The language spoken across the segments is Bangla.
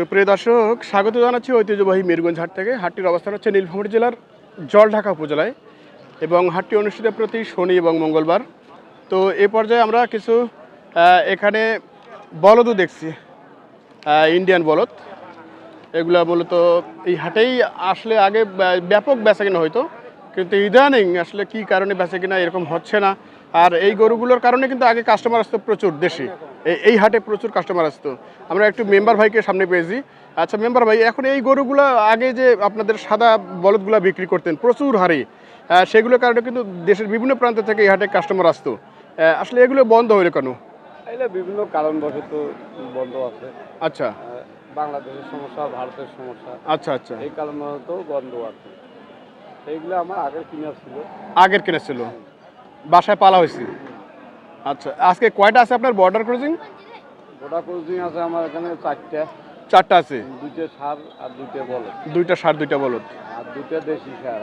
সুপ্রিয় দর্শক, স্বাগত জানাচ্ছি ঐতিহ্যবাহী মিরগঞ্জ হাট থেকে। হাটটির অবস্থান হচ্ছে নীলফামারী জেলার জলঢাকা উপজেলায় এবং হাটটি অনুষ্ঠিত প্রতি শনি এবং মঙ্গলবার। তো এ পর্যায়ে আমরা কিছু এখানে বলদও দেখছি ইন্ডিয়ান বলদ। এগুলা মূলত এই হাটেই আসলে আগে ব্যাপক বেচা কিনা হইতো কিন্তু ইদানিং আসলে কি কারণে বেচা কিনা এরকম হচ্ছে না, আর এই গরুগুলোর কারণে কিন্তু আগে কাস্টমার আসতো প্রচুর, দেশি। এই- হাটে প্রচুর কাস্টমার আসতো আমরা একটু মেম্বার ভাইকে সামনে পেয়েছি। আচ্ছা মেম্বার ভাই এখন এই গরুগুলো আগে যে আপনাদের সাদা বলদগুলো বিক্রি করতেন প্রচুর হারে। সেগুলোর কারণে কিন্তু দেশের বিভিন্ন প্রান্ত থেকে এই হাটে কাস্টমার আসতো। আসলে এগুলো বন্ধ হইল কেন? বিভিন্ন কারণবশত বন্ধ আছে। আচ্ছা। বাংলাদেশের সমস্যা ভারতের সমস্যা। আচ্ছা আচ্ছা। এই কারণবশত বন্ধ আছে। এইগুলো আমার আগের কিনা ছিল। আগের কেনা ছিল। বাসায় পালা হয়েছে। আচ্ছা আজকে কয়টা আছে আপনার বর্ডার ক্রসিং গোটা কোচিং আছে আমার এখানে চারটা। চারটা আছে? দুইটা সার আর দুইটা বল দুইটা সার দুইটা বলদ? আর দুইটা দেশি সার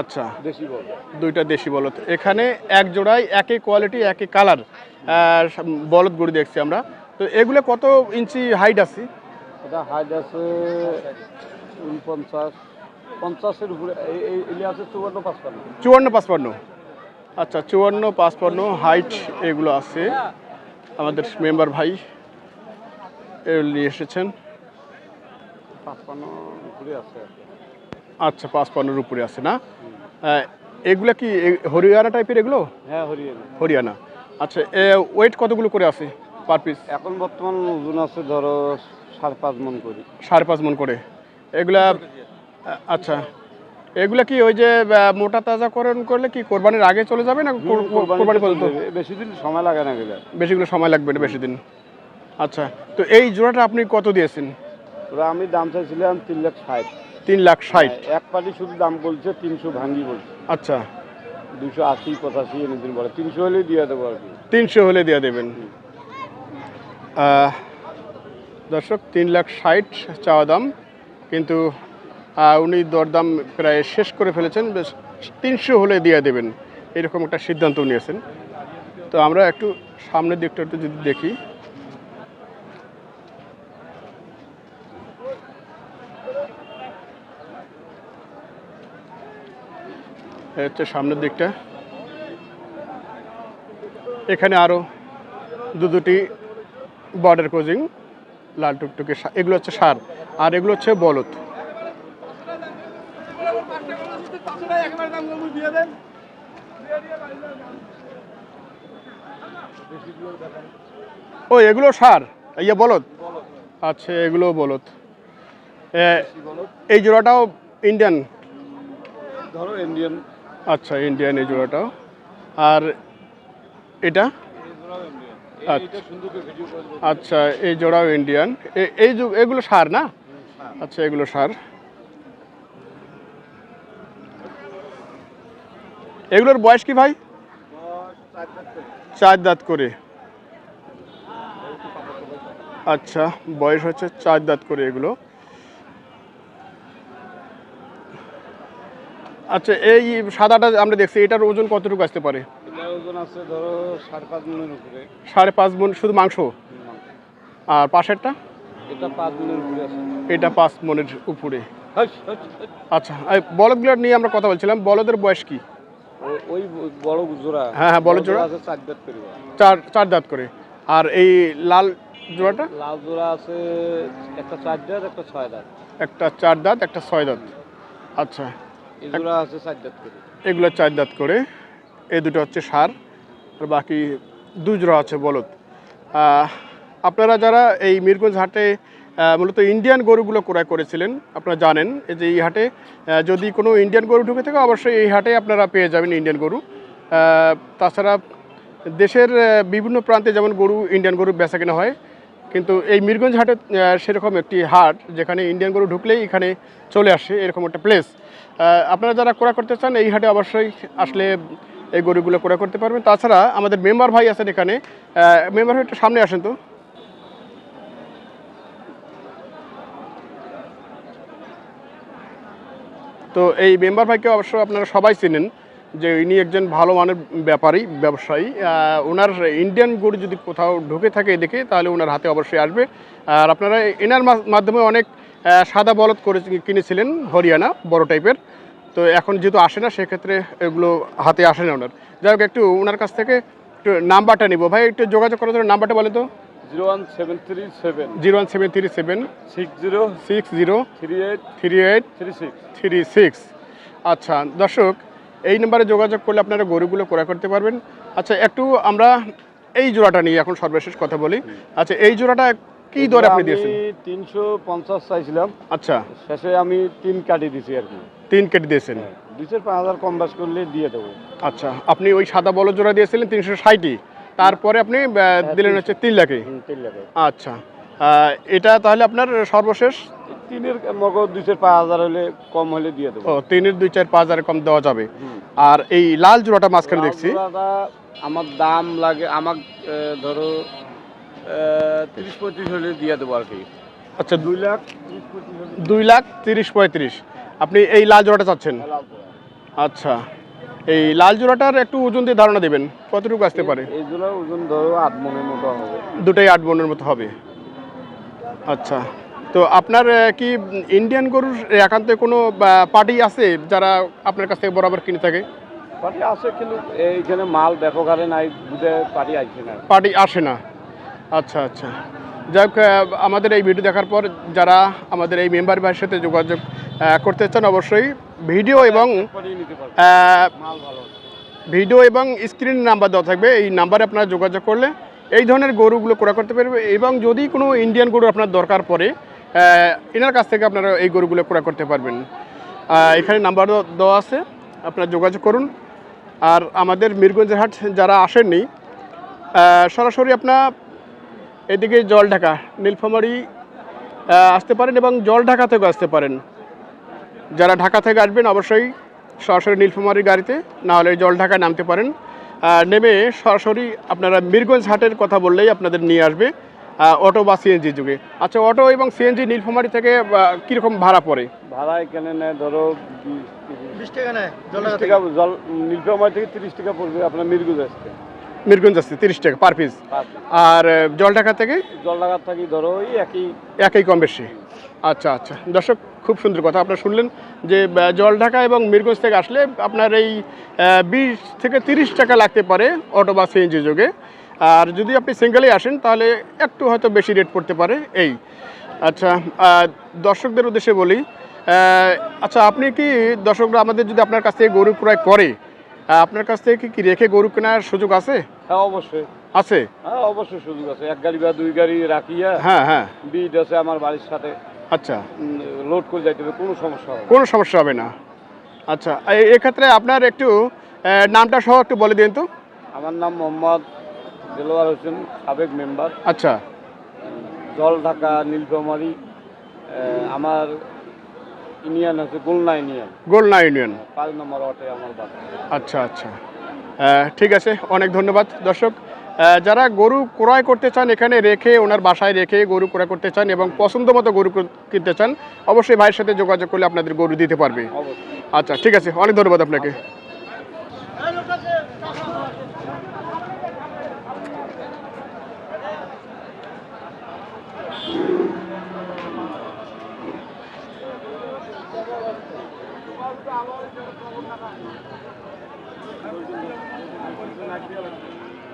আচ্ছা। দেশি বল দুইটা দেশি বলদ। এখানে এক জোড়ায় একই কোয়ালিটি একই কালার বলদ গরু দেখছি আমরা। তো এগুলো কত ইঞ্চি হাইট আছে? এটা হাইট আছে উনপঞ্চাশ। পঞ্চাশের উপরে এই এই আছে চুয়ান্ন পাঁচপান্ন। চুয়ান্ন পাঁচপান্ন। আচ্ছা চুয়ান্ন পাঁচপান্ন হাইট এগুলো আছে। আমাদের মেম্বার ভাই এগুলো নিয়ে এসেছেন। আচ্ছা পাঁচপান্নর উপরে আছে না? এগুলা কি হরিয়ানা টাইপের এগুলো? হ্যাঁ হরিয়ানা। হরিয়ানা। আচ্ছা ওয়েট কতগুলো করে আছে পার পিস এখন বর্তমান ওজন আছে ধরো সাড়ে পাঁচ মন করে। সাড়ে পাঁচ মন করে। এগুলা আচ্ছা এগুলা কি ওই যে মোটা তাজাকরণ করলে কি কোরবানির আগে চলে যাবে না কোর- কোরবানি পর্যন্ত? বেশি দিন সময় লাগে না গেলে বেশিগুলো সময় লাগবে না বেশি দিন। আচ্ছা তো এই জোড়াটা আপনি কত দিয়েছেন? ওরা আমি দাম চাইছিলাম তিন লাখ ষাট। তিন লাখ ষাট। এক পাটি শুধু দাম বলছে তিনশো ভাঙ্গি বলছে। আচ্ছা। দুশো আশি পঁচাশি এনে দিন বলে। তিনশো হলেই দিয়ে দেবো আর কি। তিনশো হলে দিয়ে দেবেন। দর্শক তিন লাখ ষাট চাওয়া দাম কিন্তু উনি দরদাম প্রায় শেষ করে ফেলেছেন, বেশ তিনশো হলে দিয়ে দেবেন, এরকম একটা সিদ্ধান্ত নিয়েছেন। তো আমরা একটু সামনের দিকটা একটু যদি দেখি। হচ্ছে সামনের দিকটা। এখানে আরও দু দুটি বর্ডার কোচিং লাল টুকটুকে এগুলো হচ্ছে সার, আর এগুলো হচ্ছে বলদ। ও এগুলো সার? ইয়ে বলদ? আচ্ছা এগুলো বলদ। এই জোড়াটাও ইন্ডিয়ান ধরো ইন্ডিয়ান আচ্ছা ইন্ডিয়ান এই জোড়াটাও। আর এটা? দেবো আচ্ছা। এই জোড়াও ইন্ডিয়ান এই এগুলো সার না? আচ্ছা এগুলো সার। এগুলোর বয়স কি ভাই? চার দাঁত করে। আচ্ছা বয়স হচ্ছে চার দাঁত করে এগুলো। আচ্ছা এই সাদাটা আমরা দেখছি এটার ওজন কতটুকু আসতে পারে? সাড়ে পাঁচ মন শুধু মাংস? আর পাশেরটা? এটা পাঁচ মনের উপরে। আচ্ছা এই বলদগুলোর নিয়ে আমরা কথা বলছিলাম বলদের বয়স কি? ওই বড় জোড়া। হ্যাঁ, হ্যাঁ, বড় জোড়া। আছে চার দাঁত করে। চার চার দাঁত করে। আর এই লাল জোড়াটা? লাল জোড়া আছে একটা চার দাঁত একটা ছয় দাঁত। একটা চার দাঁত একটা ছয় দাঁত। আচ্ছা। জোড়া আছে চার দাঁত করে। এগুলো চার দাঁত করে। এই দুটো হচ্ছে সার আর বাকি দুই জোড়া আছে বলদ। আপনারা যারা এই মিরগঞ্জ হাটে মূলত ইন্ডিয়ান গরুগুলো ক্রয় করেছিলেন, আপনারা জানেন যে এই হাটে যদি কোনো ইন্ডিয়ান গরু ঢুকে থাকে, অবশ্যই এই হাটে আপনারা পেয়ে যাবেন ইন্ডিয়ান গরু। তাছাড়া দেশের বিভিন্ন প্রান্তে যেমন গরু, ইন্ডিয়ান গরু বেচা কেনা হয়, কিন্তু এই মিরগঞ্জ হাটে সেরকম একটি হাট, যেখানে ইন্ডিয়ান গরু ঢুকলেই এখানে চলে আসে, এরকম একটা প্লেস আপনারা যারা ক্রয় করতে চান, এই হাটে অবশ্যই আসলে এই গরুগুলো ক্রয় করতে পারবেন। তাছাড়া আমাদের মেম্বার ভাই আছেন এখানে মেম্বার ভাই একটু সামনে আসেন তো। তো এই মেম্বার ভাইকে অবশ্য আপনারা সবাই চেনেন যে ইনি একজন ভালো মানের ব্যাপারী, ব্যবসায়ী। ওনার ইন্ডিয়ান গরু যদি কোথাও ঢুকে থাকে দেখে, তাহলে ওনার হাতে অবশ্যই আসবে। আর আপনারা এনার মাধ্যমে অনেক সাদা বলদ করে কিনেছিলেন, হরিয়ানা, বড় টাইপের তো এখন যেহেতু আসে না, সেক্ষেত্রে এগুলো হাতে আসে না ওনার। যাই হোক, একটু ওনার কাছ থেকে একটু নাম্বারটা নিব। ভাই, একটু যোগাযোগ করার জন্য নাম্বারটা বলে তো। Zero one seven three seven. Zero one seven three seven. Six zero six zero three eight three eight three six. Three six. আচ্ছা দর্শক এই নাম্বারে যোগাযোগ করলে আপনারা গরুগুলো ক্রয় করতে পারবেন। আচ্ছা একটু আমরা এই জোড়াটা নিয়ে এখন সর্বশেষ কথা বলি। আচ্ছা এই জোড়াটা কি দরে আপনি দিয়েছেন? তিনশো পঞ্চাশ চাইছিলাম। আচ্ছা। শেষে আমি তিন কাটি দিছি আর কি। তিন কেটে দিয়েছেন। দুইশো পাঁচ হাজার কম বাস করলে দিয়ে দেবো। আচ্ছা আপনি ওই সাদা বল জোড়া দিয়েছিলেন তিনশো ষাটই। তারপরে আপনি দিলেন হচ্ছে তিন লাখে। তিন লাখে। আচ্ছা। এটা তাহলে আপনার সর্বশেষ? তিনের মগজ দুইশো পাঁচ হাজার হলে কম হলে দিয়ে দেবো। ও তিনের দুই চার পাঁচ হাজার কম দেওয়া যাবে। আর এই লাল জোড়াটা মাঝখানে দেখছি। আমার দাম লাগে আমার ধরো তিরিশ পঁয়ত্রিশ হলে দিয়ে দেবো আর কি। আচ্ছা দুই লাখ দুই লাখ তিরিশ পঁয়ত্রিশ। আপনি এই লাল জোড়াটা চাচ্ছেন? আচ্ছা। এই লাল জোড়াটার একটু ওজন দিয়ে ধারণা দেবেন কতটুকু আসতে পারে? এই জন্য ওজন ধরো আট মনের মতো হবে। দুটাই আট বনের মতো হবে। আচ্ছা তো আপনার কি ইন্ডিয়ান গরুর একান্তে কোনো পার্টি আছে যারা আপনার কাছ থেকে বরাবর কিনে থাকে? পার্টি আছে কিন্তু এইখানে মাল ব্যাপক হারে নাই বুঝে পার্টি আসছে না। পার্টি আসে না। আচ্ছা আচ্ছা। যাই হোক আমাদের এই ভিডিও দেখার পর যারা আমাদের এই মেম্বার ভাইয়ের সাথে যোগাযোগ করতে চান অবশ্যই ভিডিও এবং ভিডিও এবং স্ক্রিন নাম্বার দেওয়া থাকবে এই নাম্বারে আপনারা যোগাযোগ করলে এই ধরনের গরুগুলো ক্রয় করতে পারবে এবং যদি কোনো ইন্ডিয়ান গরু আপনার দরকার পড়ে এনার কাছ থেকে আপনারা এই গরুগুলো ক্রয় করতে পারবেন। এখানে নাম্বার দেওয়া আছে আপনারা যোগাযোগ করুন। আর আমাদের মিরগঞ্জের হাট যারা আসেননি সরাসরি আপনার এদিকে জল ঢাকা নীলফামারি আসতে পারেন এবং জল ঢাকা থেকেও আসতে পারেন। যারা ঢাকা থেকে আসবেন অবশ্যই সরাসরি নীলফামারির গাড়িতে না হলে জল ঢাকায় নামতে পারেন। নেমে সরাসরি আপনারা মিরগঞ্জ হাটের কথা বললেই আপনাদের নিয়ে আসবে অটো বা সিএনজি যুগে। আচ্ছা অটো এবং সিএনজি নীলফামারি থেকে কীরকম ভাড়া পড়ে? ভাড়া এখানে নেয় ধরো বিশ টাকা নেয় টাকা জল নীলফামারি থেকে তিরিশ টাকা পড়বে আপনার মিরগুজ আসতে। মিরগঞ্জ আসছে তিরিশ টাকা পার পিস। আর আহ, জল ঢাকা থেকে? জল লাগার থাকি ধরো ওই একই একই কম বেশি। আচ্ছা আচ্ছা। দর্শক খুব সুন্দর কথা আপনারা শুনলেন যে আহ, জলঢাকা এবং মিরগঞ্জ থেকে আসলে আপনার এই বিশ থেকে তিরিশ টাকা লাগতে পারে অটো বা সিএনজি যোগে। আর যদি আপনি সিঙ্গেলেই আসেন তাহলে একটু হয়তো বেশি রেট পড়তে পারে এই। আচ্ছা দর্শকদের উদ্দেশ্যে বলি আচ্ছা আপনি কি দর্শকরা আমাদের যদি আপনার কাছ থেকে গরু ক্রয় করে আপনার কাছ থেকে কি- কি রেখে গরু কেনার সুযোগ আছে? হ্যাঁ অবশ্যই। আছে? হ্যাঁ অবশ্যই সুযোগ আছে। এক গাড়ি বা দুই গাড়ি রাখিয়া হ্যাঁ হ্যাঁ। বিট আছে আমার বাড়ির সাথে। আচ্ছা। লোড করে যাইতে হবে কোনো সমস্যা হবে কোনো সমস্যা হবে না। আচ্ছা এক্ষেত্রে আপনার একটু নামটা সহ একটু বলে দিন তো। আমার নাম মোহাম্মদ দেলোয়ার হোসেন সাবেক মেম্বার। আচ্ছা। জল ঢাকা নীলফামারি আমার ইউনিয়ন হচ্ছে গোলনা ইউনিয়ন। গোলনা ইউনিয়ন। পাঁচ নম্বর ওয়ার্ডে আমার বাসা। আচ্ছা আচ্ছা। ঠিক আছে অনেক ধন্যবাদ দর্শক। যারা গরু ক্রয় করতে চান এখানে রেখে ওনার বাসায় রেখে গরু ক্রয় করতে চান এবং পছন্দ মতো গরু কিনতে চান অবশ্যই ভাইয়ের সাথে যোগাযোগ করলে আপনাদের গরু দিতে পারবে। আচ্ছা ঠিক আছে অনেক ধন্যবাদ আপনাকে।